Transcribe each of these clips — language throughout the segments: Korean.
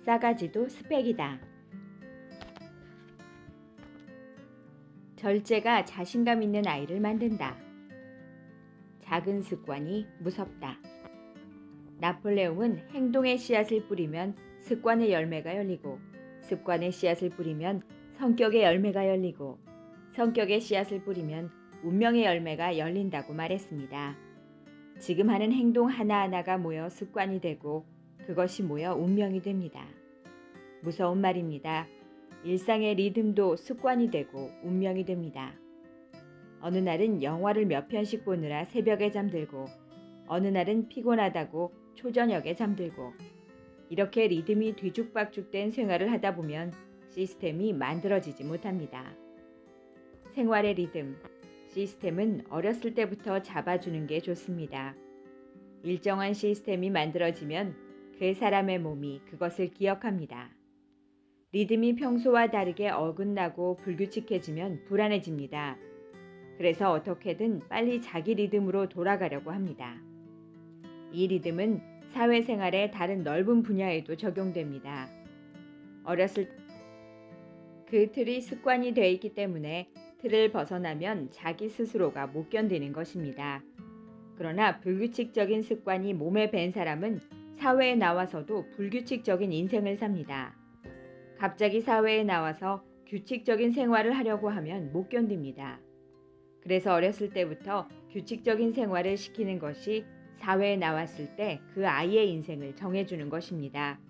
싸가지도 스펙이다. 절제가 자신감 있는 아이를 만든다. 작은 습관이 무섭다. 나폴레옹은 행동의 씨앗을 뿌리면 습관의 열매가 열리고 습관의 씨앗을 뿌리면 성격의 열매가 열리고 성격의 씨앗을 뿌리면 운명의 열매가 열린다고 말했습니다. 지금 하는 행동 하나하나가 모여 습관이 되고 그것이 모여 운명이 됩니다. 무서운 말입니다. 일상의 리듬도 습관이 되고 운명이 됩니다. 어느 날은 영화를 몇 편씩 보느라 새벽에 잠들고 어느 날은 피곤하다고 초저녁에 잠들고 이렇게 리듬이 뒤죽박죽된 생활을 하다 보면 시스템이 만들어지지 못합니다. 생활의 리듬, 시스템은 어렸을 때부터 잡아주는 게 좋습니다. 일정한 시스템이 만들어지면 그 사람의 몸이 그것을 기억합니다. 리듬이 평소와 다르게 어긋나고 불규칙해지면 불안해집니다. 그래서 어떻게든 빨리 자기 리듬으로 돌아가려고 합니다. 이 리듬은 사회생활의 다른 넓은 분야에도 적용됩니다. 어렸을 때 그 틀이 습관이 되어 있기 때문에 틀을 벗어나면 자기 스스로가 못 견디는 것입니다. 그러나 불규칙적인 습관이 몸에 밴 사람은 사회에 나와서도 불규칙적인 인생을 삽니다. 갑자기 사회에 나와서 규칙적인 생활을 하려고 하면 못 견딥니다. 그래서 어렸을 때부터 규칙적인 생활을 시키는 것이 사회에 나왔을 때 그 아이의 인생을 정해주는 것입니다.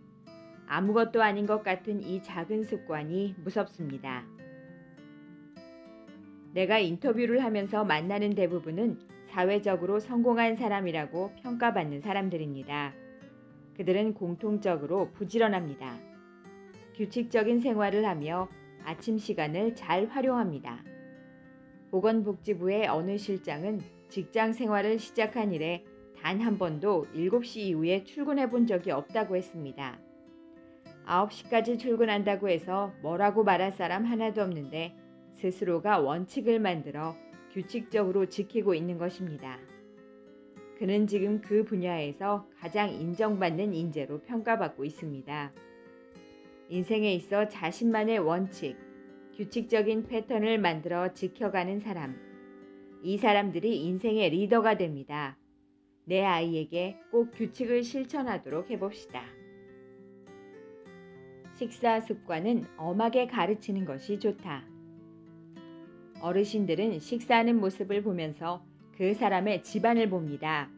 아무것도 아닌 것 같은 이 작은 습관이 무섭습니다. 내가 인터뷰를 하면서 만나는 대부분은 사회적으로 성공한 사람이라고 평가받는 사람들입니다. 그들은 공통적으로 부지런합니다. 규칙적인 생활을 하며 아침 시간을 잘 활용합니다. 보건복지부의 어느 실장은 직장 생활을 시작한 이래 단 한 번도 7시 이후에 출근해 본 적이 없다고 했습니다. 9시까지 출근한다고 해서 뭐라고 말할 사람 하나도 없는데 스스로가 원칙을 만들어 규칙적으로 지키고 있는 것입니다. 그는 지금 그 분야에서 가장 인정받는 인재로 평가받고 있습니다. 인생에 있어 자신만의 원칙, 규칙적인 패턴을 만들어 지켜가는 사람. 이 사람들이 인생의 리더가 됩니다. 내 아이에게 꼭 규칙을 실천하도록 해봅시다. 식사 습관은 엄하게 가르치는 것이 좋다. 어르신들은 식사하는 모습을 보면서 그 사람의 집안을 봅니다.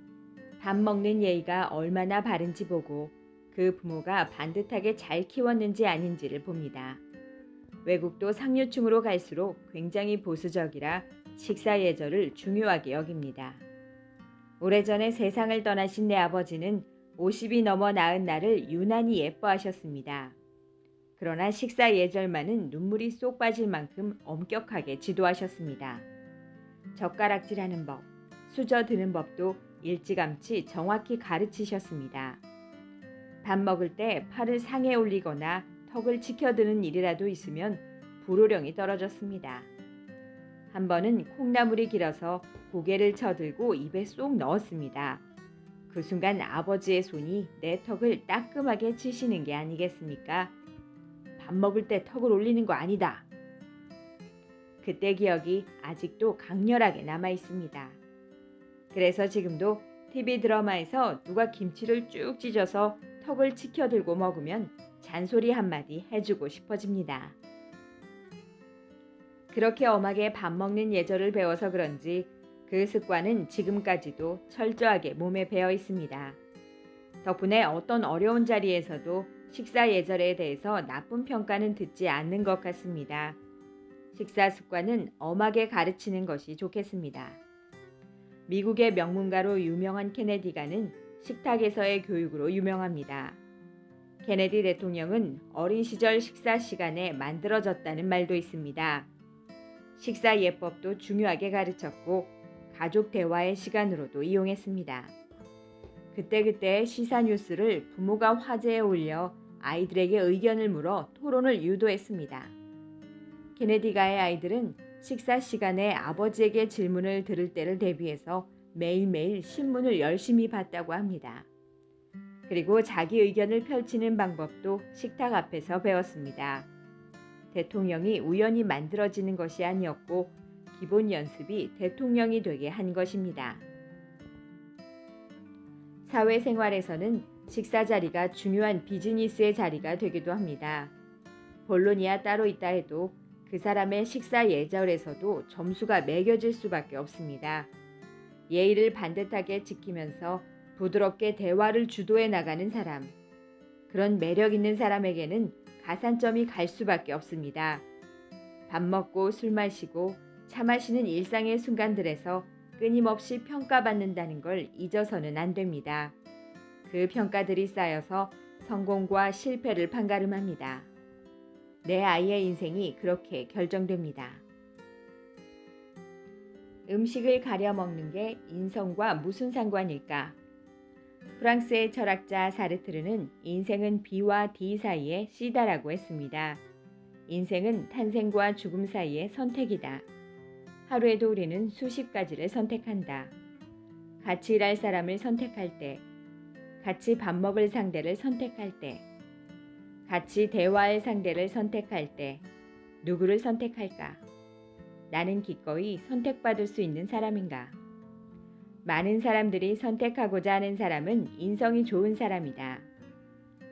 밥 먹는 예의가 얼마나 바른지 보고 그 부모가 반듯하게 잘 키웠는지 아닌지를 봅니다. 외국도 상류층으로 갈수록 굉장히 보수적이라 식사 예절을 중요하게 여깁니다. 오래전에 세상을 떠나신 내 아버지는 50이 넘어 낳은 나를 유난히 예뻐하셨습니다. 그러나 식사 예절만은 눈물이 쏙 빠질 만큼 엄격하게 지도하셨습니다. 젓가락질하는 법, 수저 드는 법도 일찌감치 정확히 가르치셨습니다. 밥 먹을 때 팔을 상에 올리거나 턱을 치켜드는 일이라도 있으면 불호령이 떨어졌습니다. 한 번은 콩나물이 길어서 고개를 쳐들고 입에 쏙 넣었습니다. 그 순간 아버지의 손이 내 턱을 따끔하게 치시는 게 아니겠습니까? 밥 먹을 때 턱을 올리는 거 아니다. 그때 기억이 아직도 강렬하게 남아 있습니다. 그래서 지금도 TV 드라마에서 누가 김치를 쭉 찢어서 턱을 치켜들고 먹으면 잔소리 한마디 해주고 싶어집니다. 그렇게 엄하게 밥 먹는 예절을 배워서 그런지 그 습관은 지금까지도 철저하게 몸에 배어 있습니다. 덕분에 어떤 어려운 자리에서도 식사 예절에 대해서 나쁜 평가는 듣지 않는 것 같습니다. 식사 습관은 엄하게 가르치는 것이 좋겠습니다. 미국의 명문가로 유명한 케네디가는 식탁에서의 교육으로 유명합니다. 케네디 대통령은 어린 시절 식사 시간에 만들어졌다는 말도 있습니다. 식사 예법도 중요하게 가르쳤고 가족 대화의 시간으로도 이용했습니다. 그때그때 시사 뉴스를 부모가 화제에 올려 아이들에게 의견을 물어 토론을 유도했습니다. 케네디가의 아이들은 식사 시간에 아버지에게 질문을 들을 때를 대비해서 매일매일 신문을 열심히 봤다고 합니다. 그리고 자기 의견을 펼치는 방법도 식탁 앞에서 배웠습니다. 대통령이 우연히 만들어지는 것이 아니었고 기본 연습이 대통령이 되게 한 것입니다. 사회생활에서는 식사 자리가 중요한 비즈니스의 자리가 되기도 합니다. 본론이야 따로 있다 해도 그 사람의 식사 예절에서도 점수가 매겨질 수밖에 없습니다. 예의를 반듯하게 지키면서 부드럽게 대화를 주도해 나가는 사람. 그런 매력 있는 사람에게는 가산점이 갈 수밖에 없습니다. 밥 먹고 술 마시고 차 마시는 일상의 순간들에서 끊임없이 평가받는다는 걸 잊어서는 안 됩니다. 그 평가들이 쌓여서 성공과 실패를 판가름합니다. 내 아이의 인생이 그렇게 결정됩니다. 음식을 가려 먹는 게 인성과 무슨 상관일까? 프랑스의 철학자 사르트르는 인생은 B와 D 사이의 C다라고 했습니다. 인생은 탄생과 죽음 사이의 선택이다. 하루에도 우리는 수십 가지를 선택한다. 같이 일할 사람을 선택할 때, 같이 밥 먹을 상대를 선택할 때, 같이 대화할 상대를 선택할 때, 누구를 선택할까? 나는 기꺼이 선택받을 수 있는 사람인가? 많은 사람들이 선택하고자 하는 사람은 인성이 좋은 사람이다.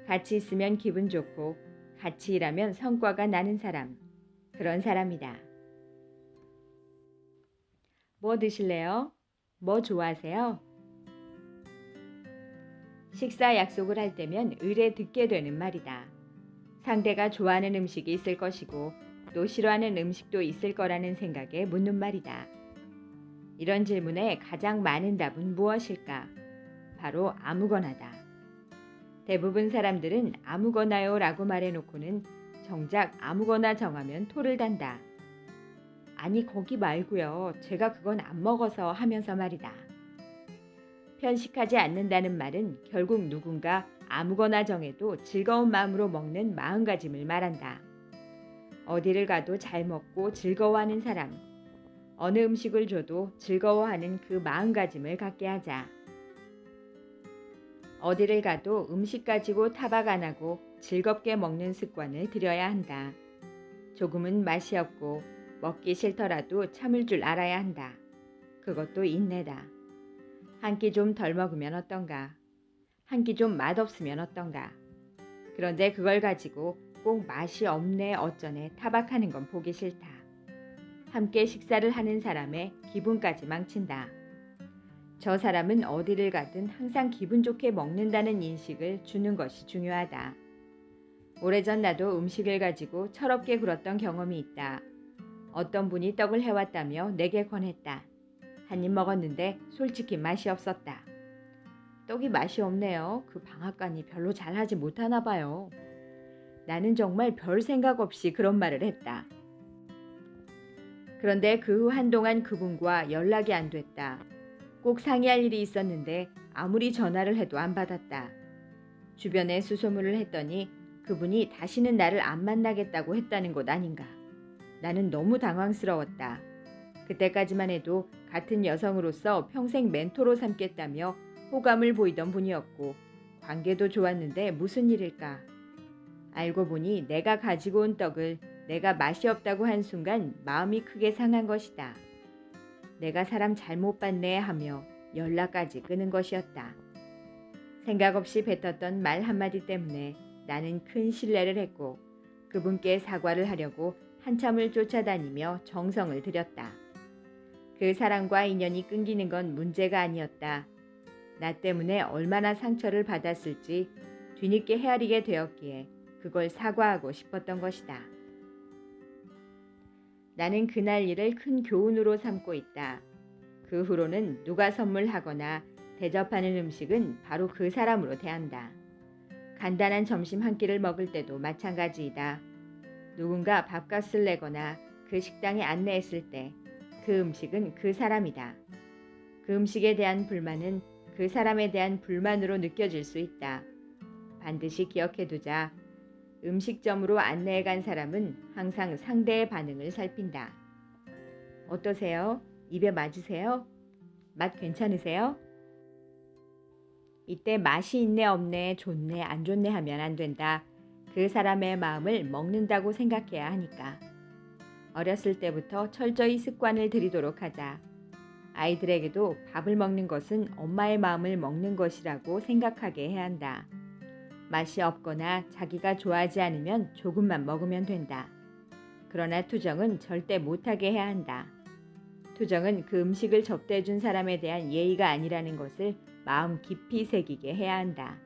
같이 있으면 기분 좋고, 같이 일하면 성과가 나는 사람. 그런 사람이다. 뭐 드실래요? 뭐 좋아하세요? 식사 약속을 할 때면 의뢰 듣게 되는 말이다. 상대가 좋아하는 음식이 있을 것이고 또 싫어하는 음식도 있을 거라는 생각에 묻는 말이다. 이런 질문에 가장 많은 답은 무엇일까? 바로 아무거나다. 대부분 사람들은 아무거나요 라고 말해놓고는 정작 아무거나 정하면 토를 단다. 아니 거기 말고요. 제가 그건 안 먹어서 하면서 말이다. 편식하지 않는다는 말은 결국 누군가 아무거나 정해도 즐거운 마음으로 먹는 마음가짐을 말한다. 어디를 가도 잘 먹고 즐거워하는 사람. 어느 음식을 줘도 즐거워하는 그 마음가짐을 갖게 하자. 어디를 가도 음식 가지고 타박 안 하고 즐겁게 먹는 습관을 들여야 한다. 조금은 맛이 없고 먹기 싫더라도 참을 줄 알아야 한다. 그것도 인내다. 한 끼 좀 덜 먹으면 어떤가? 한 끼 좀 맛없으면 어떤가? 그런데 그걸 가지고 꼭 맛이 없네 어쩌네 타박하는 건 보기 싫다. 함께 식사를 하는 사람의 기분까지 망친다. 저 사람은 어디를 가든 항상 기분 좋게 먹는다는 인식을 주는 것이 중요하다. 오래전 나도 음식을 가지고 철없게 굴었던 경험이 있다. 어떤 분이 떡을 해왔다며 내게 권했다. 한 입 먹었는데 솔직히 맛이 없었다. 떡이 맛이 없네요. 그 방앗간이 별로 잘하지 못하나 봐요. 나는 정말 별 생각 없이 그런 말을 했다. 그런데 그 후 한동안 그분과 연락이 안 됐다. 꼭 상의할 일이 있었는데 아무리 전화를 해도 안 받았다. 주변에 수소문을 했더니 그분이 다시는 나를 안 만나겠다고 했다는 것 아닌가. 나는 너무 당황스러웠다. 그때까지만 해도 같은 여성으로서 평생 멘토로 삼겠다며 호감을 보이던 분이었고 관계도 좋았는데 무슨 일일까? 알고 보니 내가 가지고 온 떡을 내가 맛이 없다고 한 순간 마음이 크게 상한 것이다. 내가 사람 잘못 봤네 하며 연락까지 끊은 것이었다. 생각 없이 뱉었던 말 한마디 때문에 나는 큰 신뢰를 했고 그분께 사과를 하려고 한참을 쫓아다니며 정성을 들였다. 그 사람과 인연이 끊기는 건 문제가 아니었다. 나 때문에 얼마나 상처를 받았을지 뒤늦게 헤아리게 되었기에 그걸 사과하고 싶었던 것이다. 나는 그날 일을 큰 교훈으로 삼고 있다. 그 후로는 누가 선물하거나 대접하는 음식은 바로 그 사람으로 대한다. 간단한 점심 한 끼를 먹을 때도 마찬가지이다. 누군가 밥값을 내거나 그 식당에 안내했을 때 그 음식은 그 사람이다. 그 음식에 대한 불만은 그 사람에 대한 불만으로 느껴질 수 있다. 반드시 기억해 두자. 음식점으로 안내해 간 사람은 항상 상대의 반응을 살핀다. 어떠세요? 입에 맞으세요? 맛 괜찮으세요? 이때 맛이 있네 없네 좋네 안 좋네 하면 안 된다. 그 사람의 마음을 먹는다고 생각해야 하니까. 어렸을 때부터 철저히 습관을 들이도록 하자. 아이들에게도 밥을 먹는 것은 엄마의 마음을 먹는 것이라고 생각하게 해야 한다. 맛이 없거나 자기가 좋아하지 않으면 조금만 먹으면 된다. 그러나 투정은 절대 못하게 해야 한다. 투정은 그 음식을 접대해 준 사람에 대한 예의가 아니라는 것을 마음 깊이 새기게 해야 한다.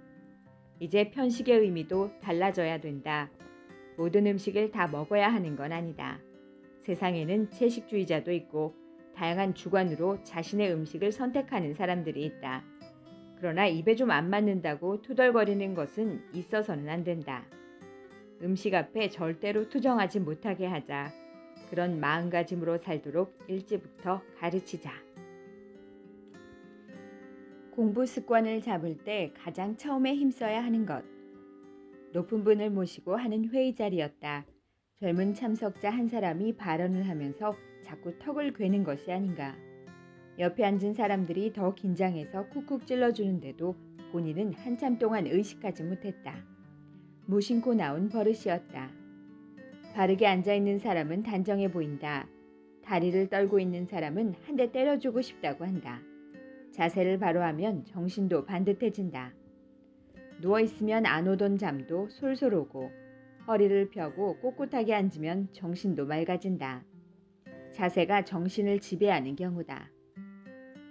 이제 편식의 의미도 달라져야 된다. 모든 음식을 다 먹어야 하는 건 아니다. 세상에는 채식주의자도 있고 다양한 주관으로 자신의 음식을 선택하는 사람들이 있다. 그러나 입에 좀 안 맞는다고 투덜거리는 것은 있어서는 안 된다. 음식 앞에 절대로 투정하지 못하게 하자. 그런 마음가짐으로 살도록 일찍부터 가르치자. 공부 습관을 잡을 때 가장 처음에 힘써야 하는 것. 높은 분을 모시고 하는 회의 자리였다. 젊은 참석자 한 사람이 발언을 하면서 자꾸 턱을 괴는 것이 아닌가. 옆에 앉은 사람들이 더 긴장해서 쿡쿡 찔러주는데도 본인은 한참 동안 의식하지 못했다. 무심코 나온 버릇이었다. 바르게 앉아있는 사람은 단정해 보인다. 다리를 떨고 있는 사람은 한 대 때려주고 싶다고 한다. 자세를 바로 하면 정신도 반듯해진다. 누워있으면 안 오던 잠도 솔솔 오고 허리를 펴고 꼿꼿하게 앉으면 정신도 맑아진다. 자세가 정신을 지배하는 경우다.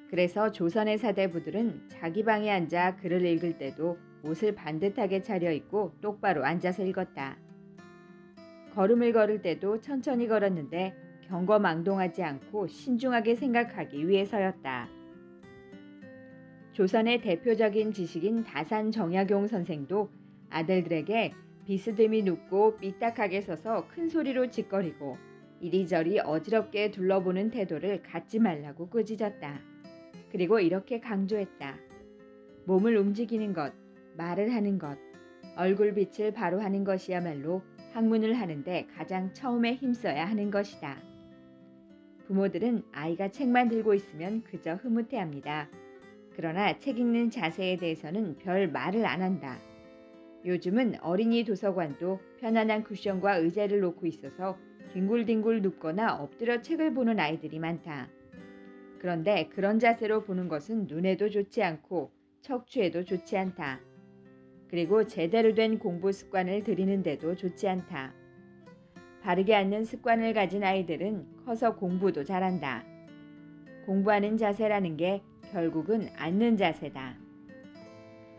그래서 조선의 사대부들은 자기 방에 앉아 글을 읽을 때도 옷을 반듯하게 차려입고 똑바로 앉아서 읽었다. 걸음을 걸을 때도 천천히 걸었는데 경거망동하지 않고 신중하게 생각하기 위해서였다. 조선의 대표적인 지식인 다산 정약용 선생도 아들들에게 비스듬히 눕고 삐딱하게 서서 큰 소리로 짓거리고 이리저리 어지럽게 둘러보는 태도를 갖지 말라고 꾸짖었다. 그리고 이렇게 강조했다. 몸을 움직이는 것, 말을 하는 것, 얼굴빛을 바로 하는 것이야말로 학문을 하는데 가장 처음에 힘써야 하는 것이다. 부모들은 아이가 책만 들고 있으면 그저 흐뭇해합니다. 그러나 책 읽는 자세에 대해서는 별 말을 안 한다. 요즘은 어린이 도서관도 편안한 쿠션과 의자를 놓고 있어서 뒹굴뒹굴 눕거나 엎드려 책을 보는 아이들이 많다. 그런데 그런 자세로 보는 것은 눈에도 좋지 않고 척추에도 좋지 않다. 그리고 제대로 된 공부 습관을 들이는데도 좋지 않다. 바르게 앉는 습관을 가진 아이들은 커서 공부도 잘한다. 공부하는 자세라는 게 결국은 앉는 자세다.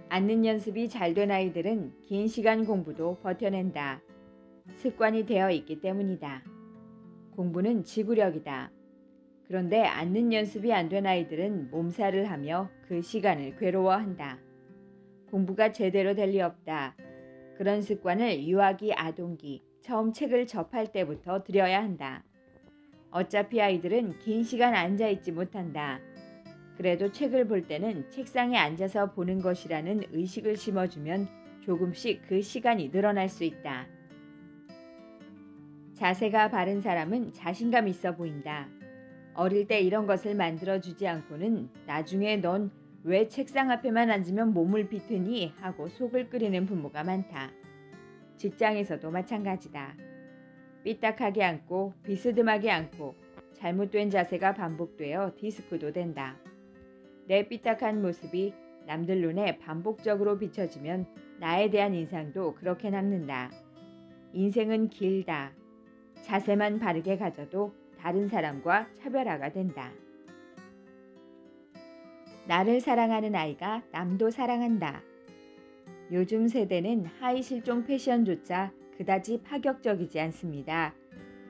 앉는 연습이 잘 된 아이들은 긴 시간 공부도 버텨낸다. 습관이 되어 있기 때문이다. 공부는 지구력이다. 그런데 앉는 연습이 안 된 아이들은 몸살을 하며 그 시간을 괴로워한다. 공부가 제대로 될 리 없다. 그런 습관을 유아기 아동기 처음 책을 접할 때부터 들여야 한다. 어차피 아이들은 긴 시간 앉아 있지 못한다. 그래도 책을 볼 때는 책상에 앉아서 보는 것이라는 의식을 심어주면 조금씩 그 시간이 늘어날 수 있다. 자세가 바른 사람은 자신감 있어 보인다. 어릴 때 이런 것을 만들어 주지 않고는 나중에 넌 왜 책상 앞에만 앉으면 몸을 비트니 하고 속을 끓이는 부모가 많다. 직장에서도 마찬가지다. 삐딱하게 앉고 비스듬하게 앉고 잘못된 자세가 반복되어 디스크도 된다. 내 삐딱한 모습이 남들 눈에 반복적으로 비춰지면 나에 대한 인상도 그렇게 남는다. 인생은 길다. 자세만 바르게 가져도 다른 사람과 차별화가 된다. 나를 사랑하는 아이가 남도 사랑한다. 요즘 세대는 하이 실종 패션조차 그다지 파격적이지 않습니다.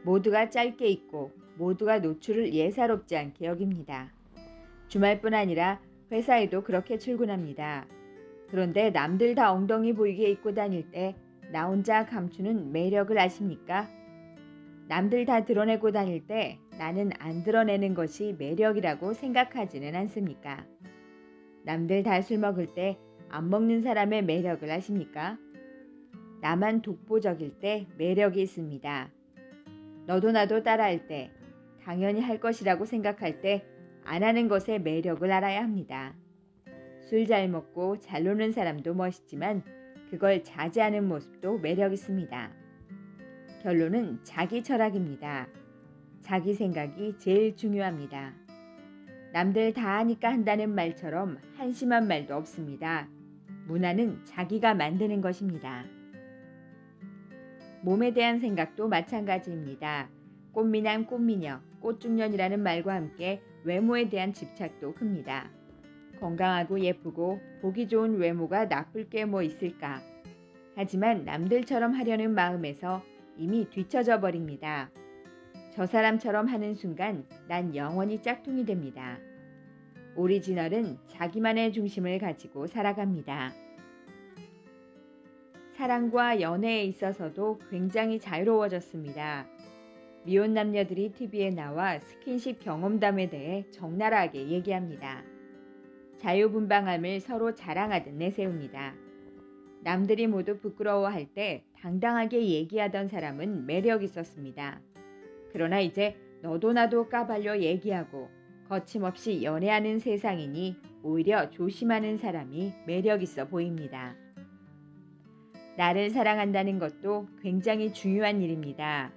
모두가 짧게 입고 모두가 노출을 예사롭지 않게 여깁니다. 주말뿐 아니라 회사에도 그렇게 출근합니다. 그런데 남들 다 엉덩이 보이게 입고 다닐 때 나 혼자 감추는 매력을 아십니까? 남들 다 드러내고 다닐 때 나는 안 드러내는 것이 매력이라고 생각하지는 않습니까? 남들 다 술 먹을 때 안 먹는 사람의 매력을 아십니까? 나만 독보적일 때 매력이 있습니다. 너도 나도 따라할 때, 당연히 할 것이라고 생각할 때 안 하는 것의 매력을 알아야 합니다. 술 잘 먹고 잘 노는 사람도 멋있지만 그걸 자제하는 모습도 매력 있습니다. 결론은 자기 철학입니다. 자기 생각이 제일 중요합니다. 남들 다 하니까 한다는 말처럼 한심한 말도 없습니다. 문화는 자기가 만드는 것입니다. 몸에 대한 생각도 마찬가지입니다. 꽃미남 꽃미녀, 꽃중년이라는 말과 함께 외모에 대한 집착도 큽니다. 건강하고 예쁘고 보기 좋은 외모가 나쁠 게 뭐 있을까? 하지만 남들처럼 하려는 마음에서 이미 뒤처져 버립니다. 저 사람처럼 하는 순간 난 영원히 짝퉁이 됩니다. 오리지널은 자기만의 중심을 가지고 살아갑니다. 사랑과 연애에 있어서도 굉장히 자유로워졌습니다. 미혼 남녀들이 TV에 나와 스킨십 경험담에 대해 적나라하게 얘기합니다. 자유분방함을 서로 자랑하듯 내세웁니다. 남들이 모두 부끄러워할 때 당당하게 얘기하던 사람은 매력 있었습니다. 그러나 이제 너도 나도 까발려 얘기하고 거침없이 연애하는 세상이니 오히려 조심하는 사람이 매력 있어 보입니다. 나를 사랑한다는 것도 굉장히 중요한 일입니다.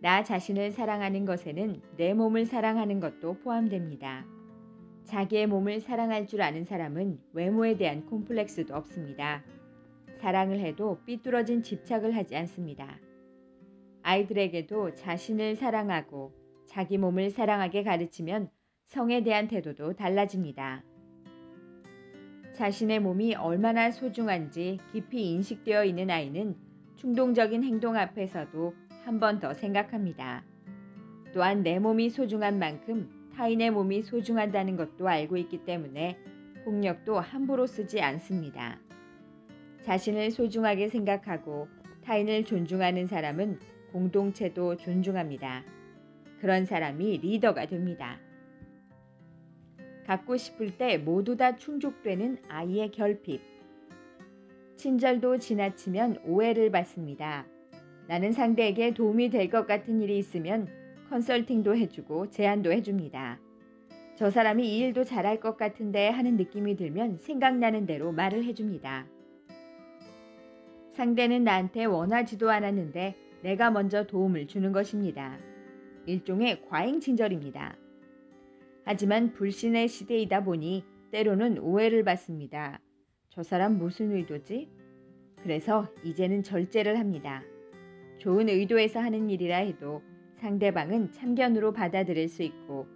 나 자신을 사랑하는 것에는 내 몸을 사랑하는 것도 포함됩니다. 자기의 몸을 사랑할 줄 아는 사람은 외모에 대한 콤플렉스도 없습니다. 사랑을 해도 삐뚤어진 집착을 하지 않습니다. 아이들에게도 자신을 사랑하고 자기 몸을 사랑하게 가르치면 성에 대한 태도도 달라집니다. 자신의 몸이 얼마나 소중한지 깊이 인식되어 있는 아이는 충동적인 행동 앞에서도 한 번 더 생각합니다. 또한 내 몸이 소중한 만큼 타인의 몸이 소중하다는 것도 알고 있기 때문에 폭력도 함부로 쓰지 않습니다. 자신을 소중하게 생각하고 타인을 존중하는 사람은 공동체도 존중합니다. 그런 사람이 리더가 됩니다. 갖고 싶을 때 모두 다 충족되는 아이의 결핍. 친절도 지나치면 오해를 받습니다. 나는 상대에게 도움이 될 것 같은 일이 있으면 컨설팅도 해주고 제안도 해줍니다. 저 사람이 이 일도 잘할 것 같은데 하는 느낌이 들면 생각나는 대로 말을 해줍니다. 상대는 나한테 원하지도 않았는데 내가 먼저 도움을 주는 것입니다. 일종의 과잉 친절입니다. 하지만 불신의 시대이다 보니 때로는 오해를 받습니다. 저 사람 무슨 의도지? 그래서 이제는 절제를 합니다. 좋은 의도에서 하는 일이라 해도 상대방은 참견으로 받아들일 수 있고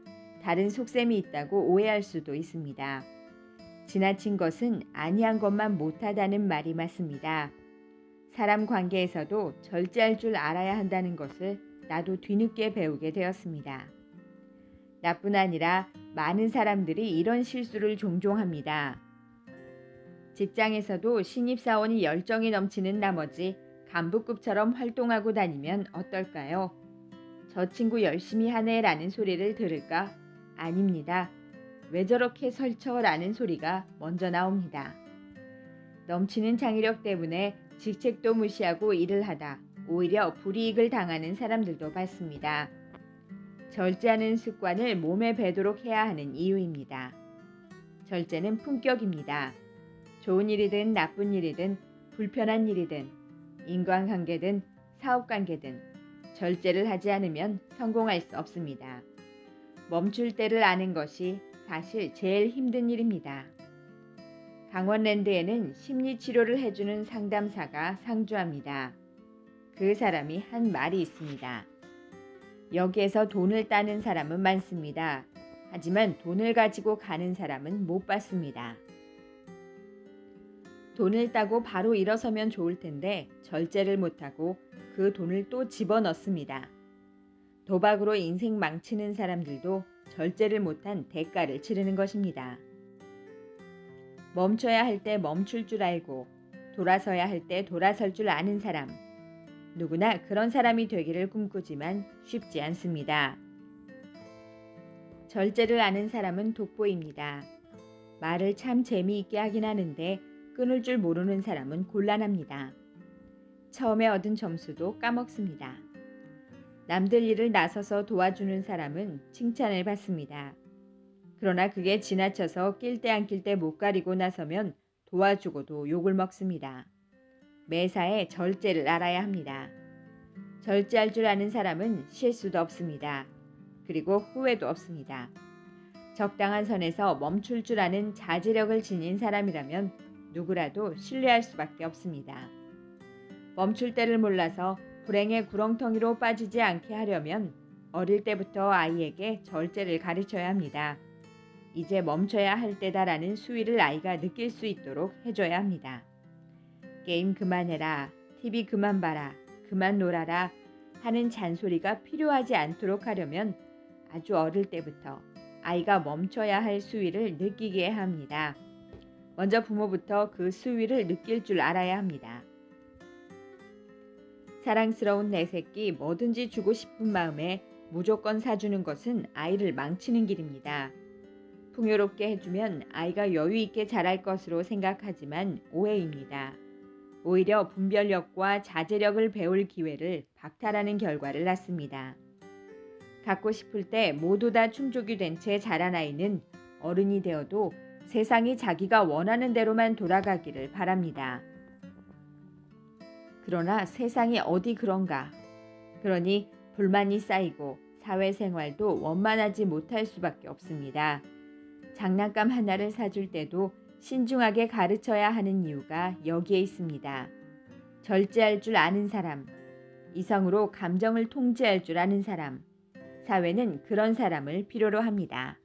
다른 속셈이 있다고 오해할 수도 있습니다. 지나친 것은 아니한 것만 못하다는 말이 맞습니다. 사람 관계에서도 절제할 줄 알아야 한다는 것을 나도 뒤늦게 배우게 되었습니다. 나뿐 아니라 많은 사람들이 이런 실수를 종종 합니다. 직장에서도 신입사원이 열정이 넘치는 나머지 간부급처럼 활동하고 다니면 어떨까요? 저 친구 열심히 하네 라는 소리를 들을까? 아닙니다. 왜 저렇게 설쳐 라는 소리가 먼저 나옵니다. 넘치는 창의력 때문에 직책도 무시하고 일을 하다 오히려 불이익을 당하는 사람들도 봤습니다. 절제하는 습관을 몸에 배도록 해야 하는 이유입니다. 절제는 품격입니다. 좋은 일이든 나쁜 일이든 불편한 일이든 인간관계든 사업관계든 절제를 하지 않으면 성공할 수 없습니다. 멈출 때를 아는 것이 사실 제일 힘든 일입니다. 강원랜드에는 심리치료를 해주는 상담사가 상주합니다. 그 사람이 한 말이 있습니다. 여기에서 돈을 따는 사람은 많습니다. 하지만 돈을 가지고 가는 사람은 못 받습니다. 돈을 따고 바로 일어서면 좋을 텐데 절제를 못하고 그 돈을 또 집어넣습니다. 도박으로 인생 망치는 사람들도 절제를 못한 대가를 치르는 것입니다. 멈춰야 할 때 멈출 줄 알고 돌아서야 할 때 돌아설 줄 아는 사람. 누구나 그런 사람이 되기를 꿈꾸지만 쉽지 않습니다. 절제를 아는 사람은 독보입니다. 말을 참 재미있게 하긴 하는데 끊을 줄 모르는 사람은 곤란합니다. 처음에 얻은 점수도 까먹습니다. 남들 일을 나서서 도와주는 사람은 칭찬을 받습니다. 그러나 그게 지나쳐서 낄 때 안 낄 때 못 가리고 나서면 도와주고도 욕을 먹습니다. 매사에 절제를 알아야 합니다. 절제할 줄 아는 사람은 실수도 없습니다. 그리고 후회도 없습니다. 적당한 선에서 멈출 줄 아는 자제력을 지닌 사람이라면 누구라도 신뢰할 수밖에 없습니다. 멈출 때를 몰라서 불행의 구렁텅이로 빠지지 않게 하려면 어릴 때부터 아이에게 절제를 가르쳐야 합니다. 이제 멈춰야 할 때다라는 수위를 아이가 느낄 수 있도록 해줘야 합니다. 게임 그만해라, TV 그만 봐라, 그만 놀아라 하는 잔소리가 필요하지 않도록 하려면 아주 어릴 때부터 아이가 멈춰야 할 수위를 느끼게 합니다. 먼저 부모부터 그 수위를 느낄 줄 알아야 합니다. 사랑스러운 내 새끼 뭐든지 주고 싶은 마음에 무조건 사주는 것은 아이를 망치는 길입니다. 풍요롭게 해주면 아이가 여유 있게 자랄 것으로 생각하지만 오해입니다. 오히려 분별력과 자제력을 배울 기회를 박탈하는 결과를 낳습니다. 갖고 싶을 때 모두 다 충족이 된 채 자란 아이는 어른이 되어도 세상이 자기가 원하는 대로만 돌아가기를 바랍니다. 그러나 세상이 어디 그런가? 그러니 불만이 쌓이고 사회생활도 원만하지 못할 수밖에 없습니다. 장난감 하나를 사줄 때도 신중하게 가르쳐야 하는 이유가 여기에 있습니다. 절제할 줄 아는 사람, 이성으로 감정을 통제할 줄 아는 사람, 사회는 그런 사람을 필요로 합니다.